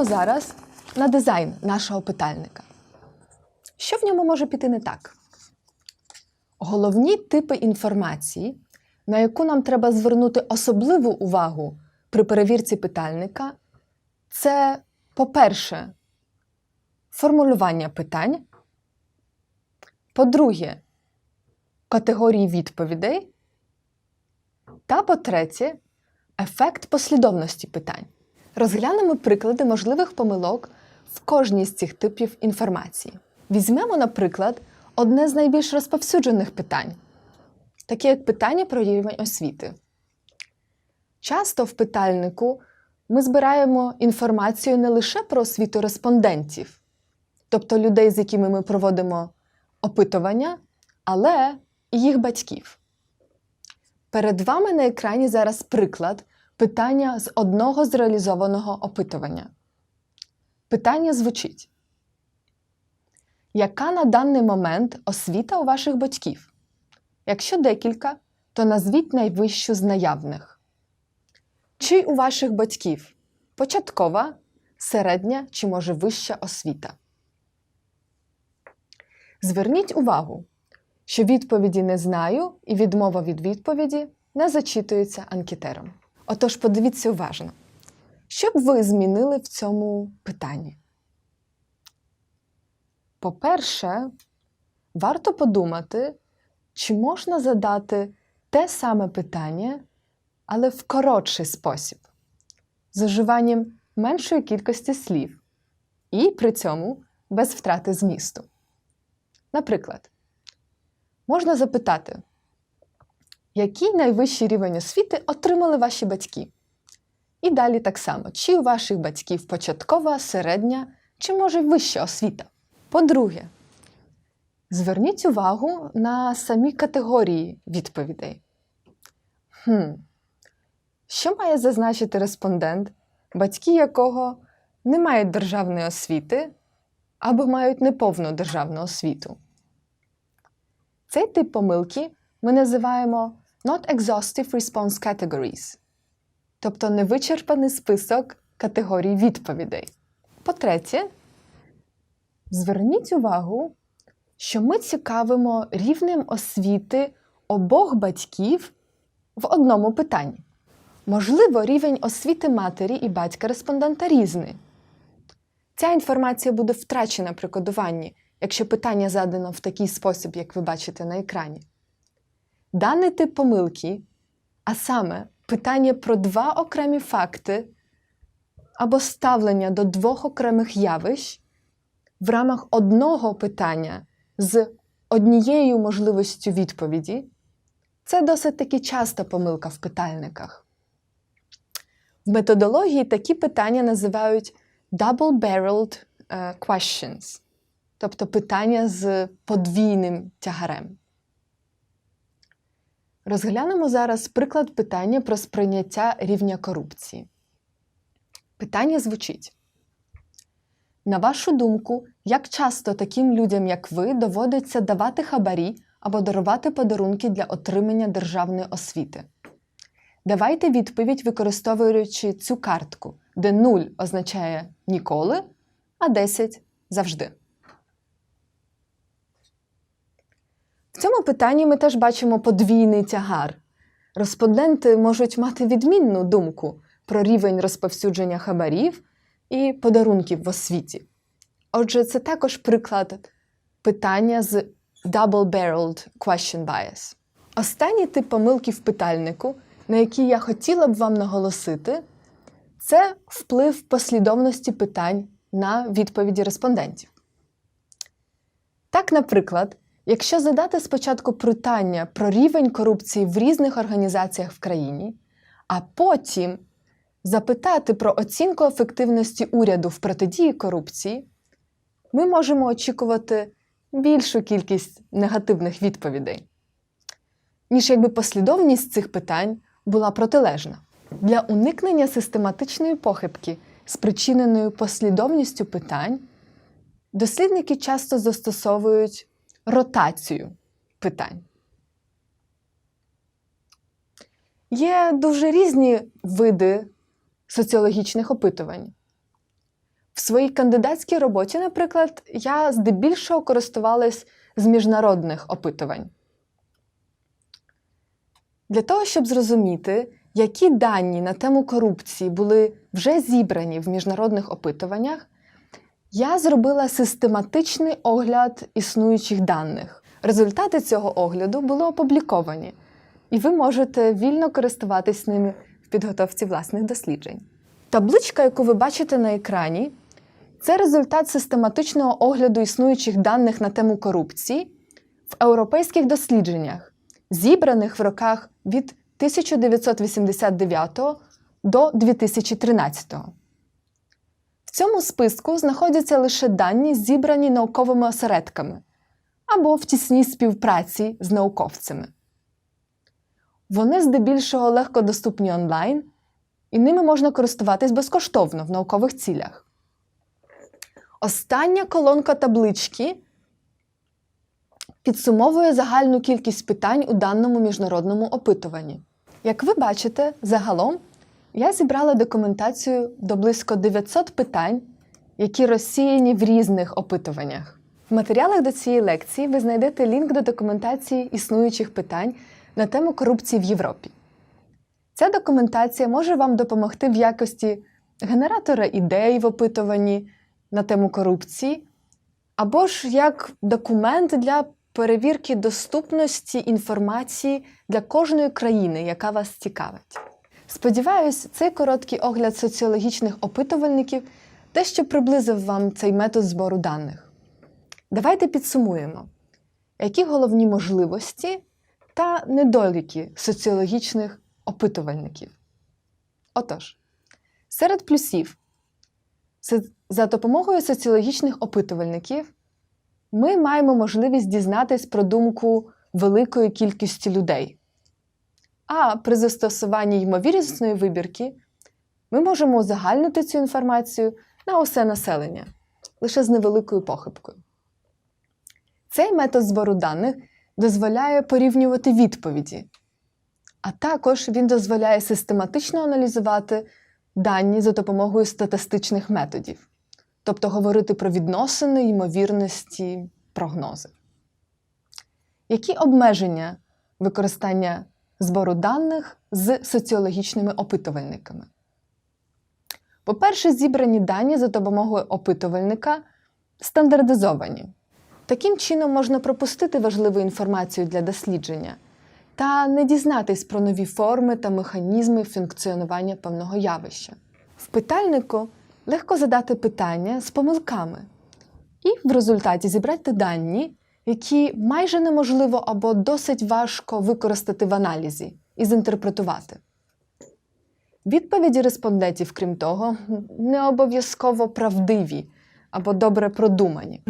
Поглянемо зараз на дизайн нашого питальника. Що в ньому може піти не так? Головні типи інформації, на яку нам треба звернути особливу увагу при перевірці питальника, це, по-перше, формулювання питань, по-друге, категорії відповідей, та по-третє, ефект послідовності питань. Розглянемо приклади можливих помилок в кожній з цих типів інформації. Візьмемо, наприклад, одне з найбільш розповсюджених питань, таке як питання про рівень освіти. Часто в питальнику ми збираємо інформацію не лише про освіту респондентів, тобто людей, з якими ми проводимо опитування, але і їх батьків. Перед вами на екрані зараз приклад питання з одного з реалізованого опитування. Питання звучить: Яка на даний момент освіта у ваших батьків? Якщо декілька, то назвіть найвищу з наявних. Чи у ваших батьків початкова, середня чи може вища освіта? Зверніть увагу, що відповіді не знаю і відмова від відповіді не зачитується анкетером. Отож, подивіться уважно, що б ви змінили в цьому питанні? По-перше, варто подумати, чи можна задати те саме питання, але в коротший спосіб, з уживанням меншої кількості слів, і при цьому без втрати змісту. Наприклад, можна запитати, який найвищий рівень освіти отримали ваші батьки? І далі так само, чи у ваших батьків початкова, середня, чи може вища освіта? По-друге, зверніть увагу на самі категорії відповідей. Хм. Що має зазначити респондент, батьки якого не мають державної освіти або мають неповну державну освіту? Цей тип помилки ми називаємо Not Exhaustive Response Categories, тобто невичерпаний список категорій відповідей. По-третє, зверніть увагу, що ми цікавимо рівнем освіти обох батьків в одному питанні. Можливо, рівень освіти матері і батька респондента різний. Ця інформація буде втрачена при кодуванні, якщо питання задано в такий спосіб, як ви бачите на екрані. Даний тип помилки, а саме питання про два окремі факти або ставлення до двох окремих явищ в рамах одного питання з однією можливістю відповіді, це досить таки часта помилка в питальниках. В методології такі питання називають double-barreled е, questions, тобто питання з подвійним тягарем. Розглянемо зараз приклад питання про сприйняття рівня корупції. Питання звучить: На вашу думку, як часто таким людям, як ви, доводиться давати хабарі або дарувати подарунки для отримання державної освіти? Давайте відповідь, використовуючи цю картку, де 0 означає ніколи, а 10 завжди. Цьому питанні ми теж бачимо подвійний тягар. Респонденти можуть мати відмінну думку про рівень розповсюдження хабарів і подарунків в освіті. Отже, це також приклад питання з double-barreled question bias. Останній тип помилки в питальнику, на який я хотіла б вам наголосити, це вплив послідовності питань на відповіді респондентів. Так, наприклад, Якщо задати спочатку питання про рівень корупції в різних організаціях в країні, а потім запитати про оцінку ефективності уряду в протидії корупції, ми можемо очікувати більшу кількість негативних відповідей, ніж якби послідовність цих питань була протилежна. Для уникнення систематичної похибки, спричиненої послідовністю питань, дослідники часто застосовують ротацію питань. Є дуже різні види соціологічних опитувань. В своїй кандидатській роботі, наприклад, я здебільшого користувалась з міжнародних опитувань. Для того, щоб зрозуміти, які дані на тему корупції були вже зібрані в міжнародних опитуваннях, я зробила систематичний огляд існуючих даних. Результати цього огляду були опубліковані, і ви можете вільно користуватись ними в підготовці власних досліджень. Табличка, яку ви бачите на екрані, це результат систематичного огляду існуючих даних на тему корупції в європейських дослідженнях, зібраних в роках від 1989 до 2013. В цьому списку знаходяться лише дані, зібрані науковими осередками або в тісній співпраці з науковцями. Вони здебільшого легко доступні онлайн, і ними можна користуватись безкоштовно в наукових цілях. Остання колонка таблички підсумовує загальну кількість питань у даному міжнародному опитуванні. Як ви бачите, загалом я зібрала документацію до близько 900 питань, які розсіяні в різних опитуваннях. В матеріалах до цієї лекції ви знайдете лінк до документації існуючих питань на тему корупції в Європі. Ця документація може вам допомогти в якості генератора ідей в опитуванні на тему корупції, або ж як документ для перевірки доступності інформації для кожної країни, яка вас цікавить. Сподіваюсь, цей короткий огляд соціологічних опитувальників дещо приблизив вам цей метод збору даних. Давайте підсумуємо, які головні можливості та недоліки соціологічних опитувальників. Отож, серед плюсів, за допомогою соціологічних опитувальників ми маємо можливість дізнатись про думку великої кількості людей. А при застосуванні ймовірісної вибірки ми можемо узагальнити цю інформацію на усе населення лише з невеликою похибкою. Цей метод збору даних дозволяє порівнювати відповіді, а також він дозволяє систематично аналізувати дані за допомогою статистичних методів, тобто говорити про відносини, ймовірності, прогнози. Які обмеження використання збору даних з соціологічними опитувальниками? По-перше, зібрані дані за допомогою опитувальника стандартизовані. Таким чином можна пропустити важливу інформацію для дослідження та не дізнатись про нові форми та механізми функціонування певного явища. В питальнику легко задати питання з помилками і в результаті зібрати дані, які майже неможливо або досить важко використати в аналізі і зінтерпретувати. Відповіді респондентів, крім того, не обов'язково правдиві або добре продумані.